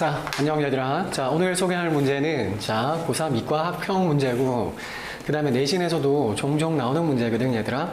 자, 안녕 얘들아. 자, 오늘 소개할 문제는 자, 고3 이과 학평 문제고 그 다음에 내신에서도 종종 나오는 문제거든, 얘들아.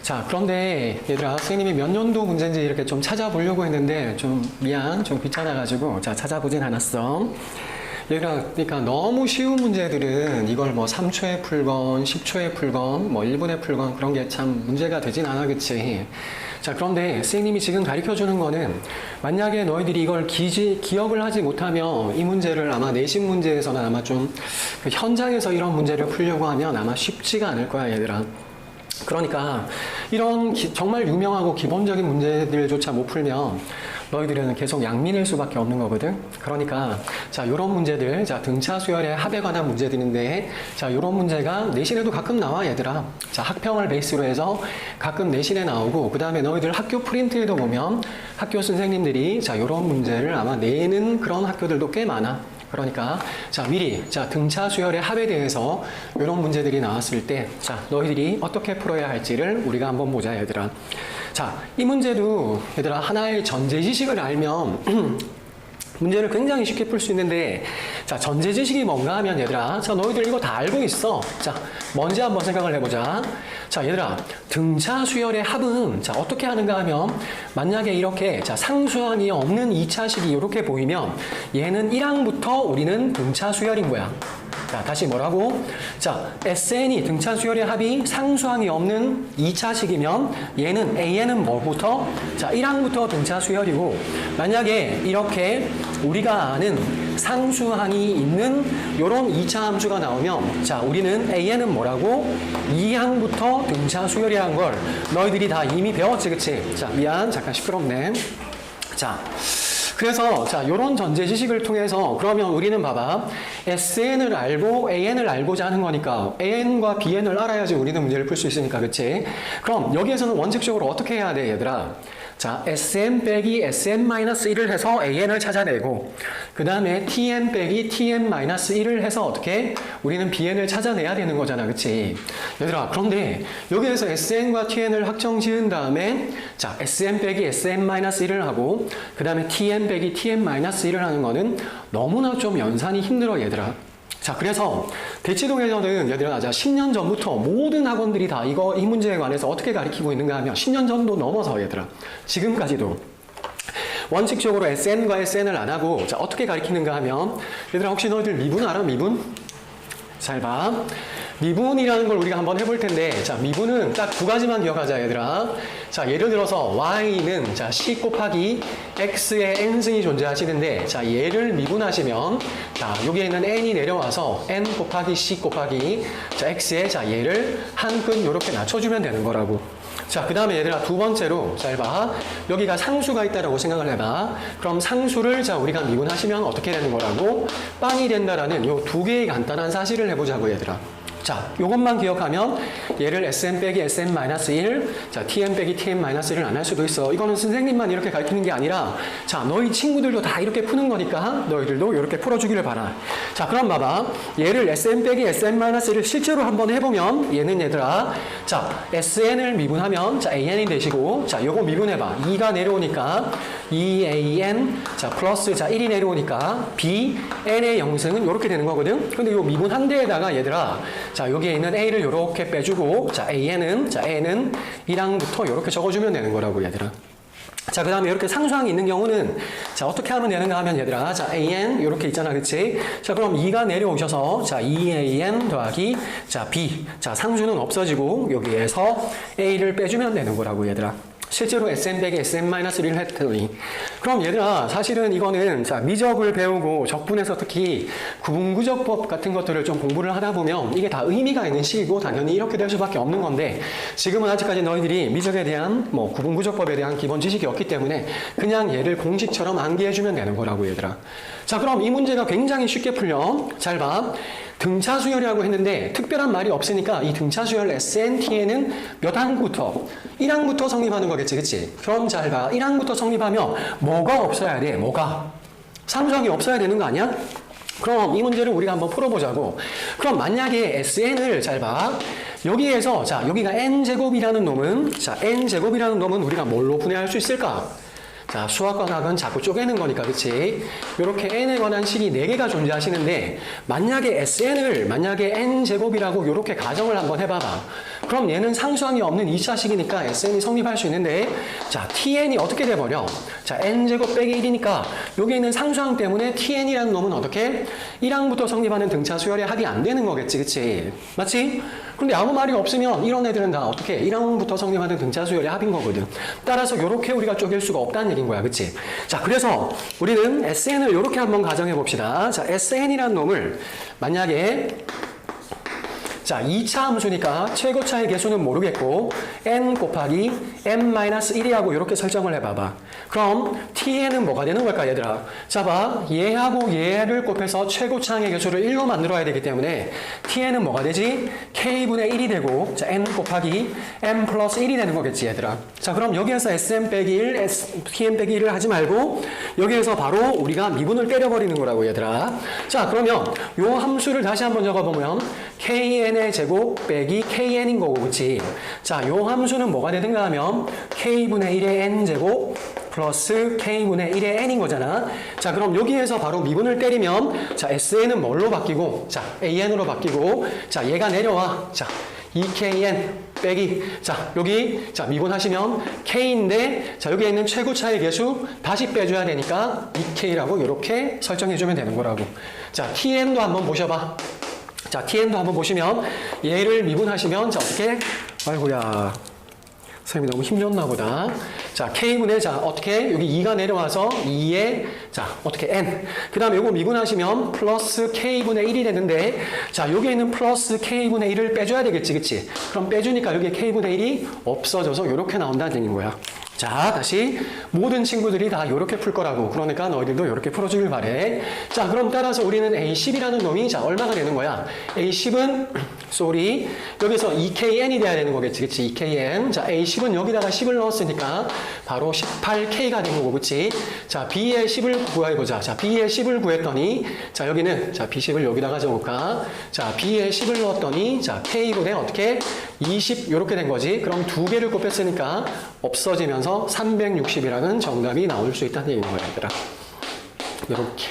자, 그런데 얘들아, 선생님이 몇 년도 문제인지 이렇게 좀 찾아보려고 했는데 좀 미안, 좀 귀찮아가지고 자, 찾아보진 않았어. 얘들아, 그러니까 너무 쉬운 문제들은 이걸 뭐 3초에 풀건, 10초에 풀건, 뭐 1분에 풀건 그런 게 참 문제가 되진 않아, 그치? 자, 그런데 선생님이 지금 가르쳐 주는 거는 만약에 너희들이 이걸 기지, 기억을 하지 못하면 이 문제를 아마 내신 문제에서는 아마 좀 그 현장에서 이런 문제를 풀려고 하면 아마 쉽지가 않을 거야, 얘들아. 그러니까 이런 기- 정말 유명하고 기본적인 문제들조차 못 풀면 너희들은 계속 양민일 수밖에 없는 거거든. 그러니까 자 이런 문제들, 자 등차 수열의 합에 관한 문제들인데 자 이런 문제가 내신에도 가끔 나와 얘들아. 자 학평을 베이스로 해서 가끔 내신에 나오고 그 다음에 너희들 학교 프린트에도 보면 학교 선생님들이 자 이런 문제를 아마 내는 그런 학교들도 꽤 많아. 그러니까 자 미리 자 등차 수열의 합에 대해서 이런 문제들이 나왔을 때 자 너희들이 어떻게 풀어야 할지를 우리가 한번 보자 얘들아. 자 이 문제도 얘들아 하나의 전제 지식을 알면 문제를 굉장히 쉽게 풀 수 있는데 자 전제 지식이 뭔가 하면 얘들아 자 너희들 이거 다 알고 있어. 자 뭔지 한번 생각을 해보자. 자 얘들아 등차 수열의 합은 자 어떻게 하는가 하면 만약에 이렇게 자 상수항이 없는 2차식이 이렇게 보이면 얘는 1항부터 우리는 등차 수열인 거야 자, 다시 뭐라고? 자, SN이 등차 수열의 합이 상수항이 없는 2차식이면 얘는 AN은 뭐부터? 자, 1항부터 등차 수열이고 만약에 이렇게 우리가 아는 상수항이 있는 요런 2차 함수가 나오면 자, 우리는 AN은 뭐라고? 2항부터 등차 수열이라는 걸 너희들이 다 이미 배웠지, 그치? 자, 미안. 잠깐 시끄럽네. 자, 그래서 자 이런 전제 지식을 통해서 그러면 우리는 봐봐 SN을 알고 AN을 알고자 하는 거니까 AN과 BN을 알아야지 우리는 문제를 풀 수 있으니까 그치? 그럼 여기에서는 원칙적으로 어떻게 해야 돼 얘들아? 자 SN 빼기 SN-1을 해서 AN을 찾아내고 그 다음에 TN 빼기 TN-1을 해서 어떻게? 우리는 BN을 찾아내야 되는 거잖아 그치? 얘들아 그런데 여기에서 SN과 TN을 확정 지은 다음에 자 SN 빼기 SN-1을 하고 그 다음에 TN 빼기 TN-1을 하는 거는 너무나 좀 연산이 힘들어 얘들아 자 그래서 대치동에서는 얘들아 자 10년 전부터 모든 학원들이 다 이거 이 문제에 관해서 어떻게 가르치고 있는가 하면 10년 전도 넘어서 얘들아 지금까지도 원칙적으로 SN과 SN을 안 하고 자 어떻게 가르치는가 하면 얘들아 혹시 너희들 미분 알아 미분? 잘 봐. 미분이라는 걸 우리가 한번 해볼 텐데, 자, 미분은 딱 두 가지만 기억하자, 얘들아. 자, 예를 들어서 y는 자, c 곱하기 x의 n승이 존재하시는데, 자, 얘를 미분하시면, 자, 여기에 있는 n이 내려와서 n 곱하기 c 곱하기 자, x의 자, 얘를 한 끈 이렇게 낮춰주면 되는 거라고. 자, 그 다음에 얘들아, 두 번째로, 잘 봐. 여기가 상수가 있다라고 생각을 해봐. 그럼 상수를, 자, 우리가 미분하시면 어떻게 되는 거라고? 빵이 된다라는 요 두 개의 간단한 사실을 해보자고, 얘들아. 자, 요것만 기억하면 얘를 sn 빼기 sn-1, 자, tn 빼기 tn-1을 안 할 수도 있어. 이거는 선생님만 이렇게 가르치는 게 아니라, 자, 너희 친구들도 다 이렇게 푸는 거니까 너희들도 이렇게 풀어주기를 바라. 자, 그럼 봐봐. 얘를 sn 빼기 sn-1을 실제로 한번 해보면 얘는 얘들아, 자, sn을 미분하면 자, an이 되시고, 자, 요거 미분해봐. 2가 내려오니까 2an, 자, 플러스 자, 1이 내려오니까 b, n의 영승은 이렇게 되는 거거든. 근데 요 미분 한 대에다가 얘들아, 자, 여기에 있는 a를 이렇게 빼주고, 자, an은, 자, n은 1항부터 이렇게 적어주면 되는 거라고, 얘들아. 자, 그 다음에 이렇게 상수항이 있는 경우는, 자, 어떻게 하면 되는가 하면, 얘들아, 자, an, 이렇게 있잖아, 그치? 자, 그럼 2가 내려오셔서, 자, 2an 더하기, 자, b. 자, 상수는 없어지고, 여기에서 a를 빼주면 되는 거라고, 얘들아. 실제로 SM 빼기 SM-1을 했더니 그럼 얘들아 사실은 이거는 자 미적을 배우고 적분에서 특히 구분구적법 같은 것들을 좀 공부를 하다 보면 이게 다 의미가 있는 시기고 당연히 이렇게 될 수밖에 없는 건데 지금은 아직까지 너희들이 미적에 대한 뭐 구분구적법에 대한 기본 지식이 없기 때문에 그냥 얘를 공식처럼 암기해주면 되는 거라고 얘들아. 자 그럼 이 문제가 굉장히 쉽게 풀려. 잘 봐 등차 수열이라고 했는데 특별한 말이 없으니까 이 등차 수열 SNT에는 몇 항부터 1항부터 성립하는 거겠지 그치? 그럼 잘 봐. 1항부터 성립하면 뭐가 없어야 돼? 뭐가? 상수항이 없어야 되는 거 아니야? 그럼 이 문제를 우리가 한번 풀어보자고. 그럼 만약에 SN을 잘 봐. 여기에서 자 여기가 n제곱이라는 놈은 자 n제곱이라는 놈은 우리가 뭘로 분해할 수 있을까? 자, 수학과학은 자꾸 쪼개는 거니까, 그치? 이렇게 n에 관한 식이 4개가 존재하시는데, 만약에 sn을, 만약에 n제곱이라고 이렇게 가정을 한번 해봐봐. 그럼 얘는 상수항이 없는 2차식이니까 sn이 성립할 수 있는데, 자, tn이 어떻게 돼버려? 자, n제곱 빼기 1이니까, 여기 있는 상수항 때문에 tn이라는 놈은 어떻게? 1항부터 성립하는 등차 수열의 합이 안 되는 거겠지, 그치? 맞지? 근데 아무 말이 없으면 이런 애들은 다 어떻게 1항부터 성립하는 등차 수열의 합인 거거든. 따라서 이렇게 우리가 쪼갤 수가 없다는 얘기인 거야. 그치? 자, 그래서 우리는 SN을 이렇게 한번 가정해 봅시다. 자, SN이라는 놈을 만약에 자, 2차 함수니까 최고차의 개수는 모르겠고 n 곱하기 n-1이하고 이렇게 설정을 해봐봐. 그럼 tn은 뭐가 되는 걸까 얘들아? 자 봐. 얘하고 얘를 곱해서 최고차의 개수를 1로 만들어야 되기 때문에 tn은 뭐가 되지? k분의 1이 되고 자 n 곱하기 n 플러스 1이 되는 거겠지 얘들아. 자 그럼 여기에서 sn 빼기 1, s, tn 빼기 1을 하지 말고 여기에서 바로 우리가 미분을 때려버리는 거라고 얘들아. 자 그러면 요 함수를 다시 한번 적어보면 kn의 제곱 빼기 kn인 거고 그치? 자, 요 함수는 뭐가 되든가 하면 k분의 1의 n제곱 플러스 k분의 1의 n인 거잖아. 자, 그럼 여기에서 바로 미분을 때리면 자, sn은 뭘로 바뀌고 자, an으로 바뀌고 자, 얘가 내려와. 자, 2kn 빼기 자 여기 자 미분하시면 k인데 자 여기에 있는 최고차의 개수 다시 빼줘야 되니까 2k라고 이렇게 설정해주면 되는 거라고 자 tn도 한번 보셔봐 자, tn도 한번 보시면 얘를 미분하시면 자 어떻게? 아이고야. 선생님이 너무 힘줬나 보다. 자, k분의 자 어떻게 여기 2가 내려와서 2에 자 어떻게 n. 그 다음에 요거 미분하시면 플러스 k분의 1이 되는데 자 여기에 있는 플러스 k분의 1을 빼줘야 되겠지, 그치? 그럼 빼주니까 여기에 k분의 1이 없어져서 이렇게 나온다는 얘기인 거야. 자, 다시 모든 친구들이 다 이렇게 풀 거라고. 그러니까 너희들도 이렇게 풀어주길 바래. 자, 그럼 따라서 우리는 A10이라는 놈이 자 얼마가 되는 거야? A10은 쏘리 여기서 2KN이 돼야 되는 거겠지, 그치? 2KN. 자, A10은 여기다가 10을 넣었으니까 바로 18K가 된 거고, 그치? 자, B의 10을 구해보자. 자, B의 10을 구했더니 자 여기는 자 B10을 여기다가 적을까? 자, B의 10을 넣었더니 자 K분의 어떻게 20 이렇게 된 거지. 그럼 두 개를 곱했으니까 없어지면서 360이라는 정답이 나올 수 있다는 얘기인 거야, 얘들아. 이렇게.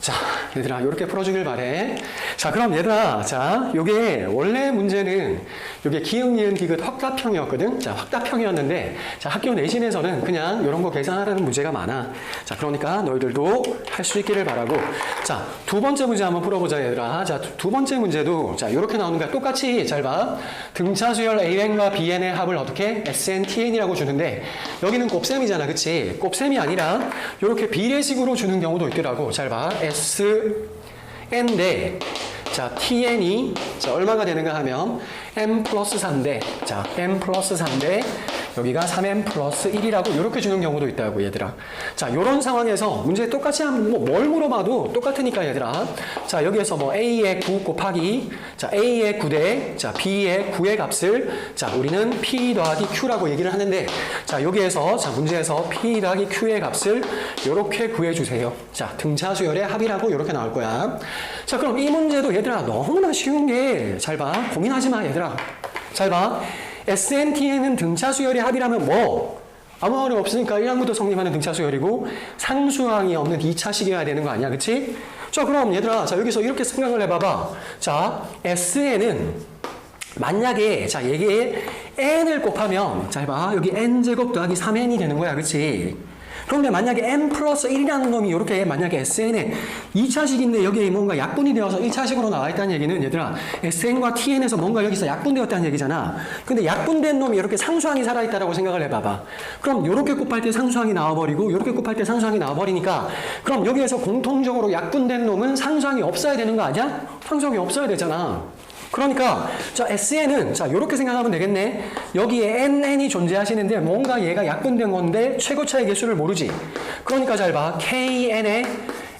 자, 얘들아, 이렇게 풀어주길 바래. 자, 그럼 얘들아, 자, 요게 원래 문제는 요게 기흥, 니은, 디귿 확답형이었거든? 자, 확답형이었는데, 자, 학교 내신에서는 그냥 이런 거 계산하라는 문제가 많아. 자, 그러니까 너희들도 할 수 있기를 바라고. 자, 두 번째 문제 한번 풀어보자, 얘들아. 자, 두, 두 번째 문제도, 자, 이렇게 나오는 거야. 똑같이 잘 봐. 등차 수열 AN과 BN의 합을 어떻게? SNTN이라고 주는데, 여기는 곱셈이잖아, 그치? 곱셈이 아니라, 이렇게 비례식으로 주는 경우도 있더라고. 잘 봐. S, N인데, 자, TN이, 자, 얼마가 되는가 하면, M 플러스 3대, 자, M 플러스 3대, 여기가 3M 플러스 1이라고 이렇게 주는 경우도 있다고, 얘들아. 자, 요런 상황에서 문제 똑같이 하면, 뭐, 뭘 물어봐도 똑같으니까, 얘들아. 자, 여기에서 뭐, A의 9 곱하기, 자, A의 9대, 자, B의 9의 값을, 자, 우리는 P 더하기 Q라고 얘기를 하는데, 자, 여기에서, 자, 문제에서 P 더하기 Q의 값을 이렇게 구해 주세요. 자, 등차 수열의 합이라고 이렇게 나올 거야. 자, 그럼 이 문제도 얘들아, 너무나 쉬운 게, 잘 봐. 고민하지 마, 얘들아. 잘 봐. SNTN은 등차 수열의 합이라면 뭐? 아무 말이 없으니까 1항부터 성립하는 등차 수열이고 상수항이 없는 2차 식이어야 되는 거 아니야, 그치? 자, 그럼 얘들아, 자, 여기서 이렇게 생각을 해봐봐. 자, SN은 만약에 자 얘기에 n을 곱하면 잘 봐. 여기 n제곱 더하기 3n이 되는 거야. 그치? 그런데 만약에 n 플러스 1이라는 놈이 이렇게 만약에 SN에 2차식인데 여기에 뭔가 약분이 되어서 1차식으로 나와 있다는 얘기는 얘들아 SN과 TN에서 뭔가 여기서 약분되었다는 얘기잖아. 근데 약분된 놈이 이렇게 상수항이 살아있다라고 생각을 해봐봐. 그럼 이렇게 곱할 때 상수항이 나와버리고 이렇게 곱할 때 상수항이 나와버리니까 그럼 여기에서 공통적으로 약분된 놈은 상수항이 없어야 되는 거 아니야? 상수항이 없어야 되잖아. 그러니까 자 SN은 자 이렇게 생각하면 되겠네. 여기에 NN이 존재하시는데 뭔가 얘가 약분된 건데 최고차의 개수를 모르지. 그러니까 잘 봐. KN에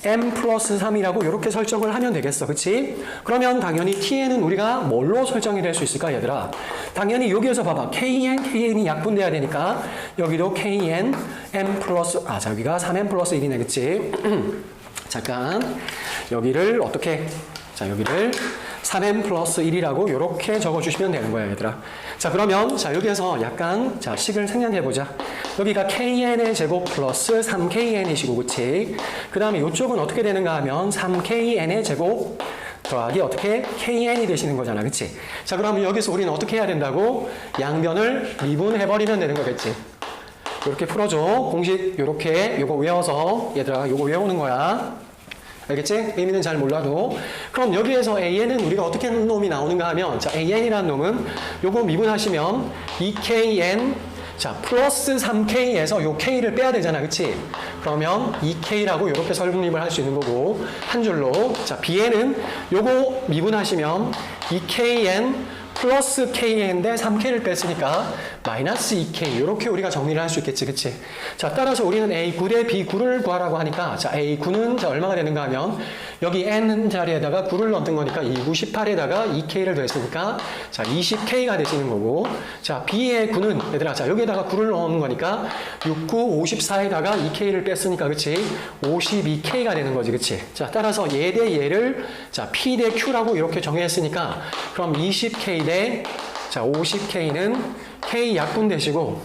M 플러스 3이라고 이렇게 설정을 하면 되겠어. 그치? 그러면 당연히 TN은 우리가 뭘로 설정이 될 수 있을까 얘들아? 당연히 여기에서 봐봐. KN, KN이 약분돼야 되니까 여기도 KN, M 플러스 아 자, 여기가 3M 플러스 1이네. 그치? 잠깐 여기를 어떻게 자 여기를 3n 플러스 1이라고 이렇게 적어주시면 되는 거예요, 얘들아. 자, 그러면 자 여기에서 약간 자 식을 생략해보자. 여기가 kn의 제곱 플러스 3kn이시고, 그치? 그 다음에 이쪽은 어떻게 되는가 하면 3kn의 제곱 더하기 어떻게 kn이 되시는 거잖아, 그치? 자, 그러면 여기서 우리는 어떻게 해야 된다고? 양변을 미분해버리면 되는 거겠지. 이렇게 풀어줘. 공식 이렇게 요거 외워서 얘들아 요거 외우는 거야. 알겠지? 의미는 잘 몰라도. 그럼 여기에서 AN은 우리가 어떻게 하는 놈이 나오는가 하면 자 AN이라는 놈은 요거 미분하시면 2KN 자 플러스 3K에서 요 K를 빼야 되잖아 그치? 그러면 2K라고 이렇게 설립을 할 수 있는 거고 한 줄로 자 BN은 요거 미분하시면 2KN 플러스 KN인데 3K를 뺐으니까 마이너스 2K 이렇게 우리가 정리를 할 수 있겠지 그치? 자 따라서 우리는 A9 대 B9를 구하라고 하니까 자 A9는 자 얼마가 되는가 하면 여기 N 자리에다가 9를 넣는 거니까 2, 9, 18에다가 2K를 더했으니까 자 20K가 되시는 거고 자 B의 9는 얘들아 자 여기에다가 9를 넣는 거니까 6, 9, 54에다가 2K를 뺐으니까 그치? 52K가 되는 거지 그치? 자 따라서 얘 대 얘를 자 P 대 Q라고 이렇게 정했으니까 그럼 20K 대 자, 50K는 K 약분 되시고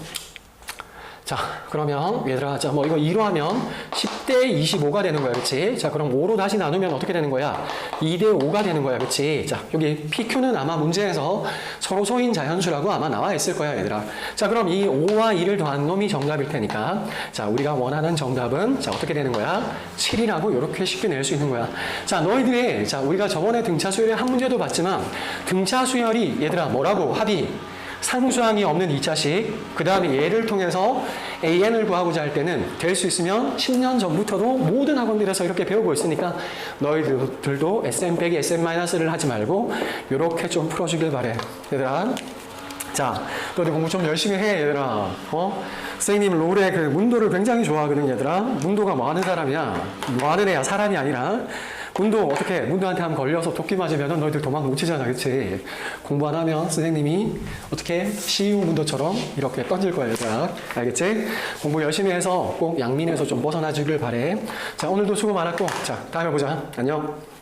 자, 그러면 얘들아, 자, 뭐 이거 2로 하면 10대 25가 되는 거야, 그치? 자, 그럼 5로 다시 나누면 어떻게 되는 거야? 2대 5가 되는 거야, 그치? 자, 여기 PQ는 아마 문제에서 서로 소인 자연수라고 아마 나와 있을 거야, 얘들아. 자, 그럼 이 5와 2를 더한 놈이 정답일 테니까, 자, 우리가 원하는 정답은, 자, 어떻게 되는 거야? 7이라고 이렇게 쉽게 낼 수 있는 거야. 자, 너희들이, 자, 우리가 저번에 등차 수열의 한 문제도 봤지만, 등차 수열이, 얘들아, 뭐라고? 합이 상수항이 없는 2차식, 그 다음에 얘를 통해서 AN을 구하고자 할 때는 될 수 있으면 10년 전부터도 모든 학원들에서 이렇게 배우고 있으니까 너희들도 SM 빼기 SM-를 하지 말고 이렇게 좀 풀어주길 바래. 얘들아. 자, 너희들 공부 좀 열심히 해, 얘들아. 어? 선생님 롤의 그 문도를 굉장히 좋아하거든, 얘들아. 문도가 뭐 하는 사람이야? 뭐 하는 애야? 사람이 아니라. 문도 어떻게, 문도한테 한번 걸려서 도끼 맞으면 너희들 도망 못 치잖아, 그치? 공부 안 하면 선생님이 어떻게 시우 문도처럼 이렇게 던질 거야, 얘들아. 알겠지? 공부 열심히 해서 꼭 양민에서 좀 벗어나 주길 바래. 자, 오늘도 수고 많았고, 자, 다음에 보자. 안녕.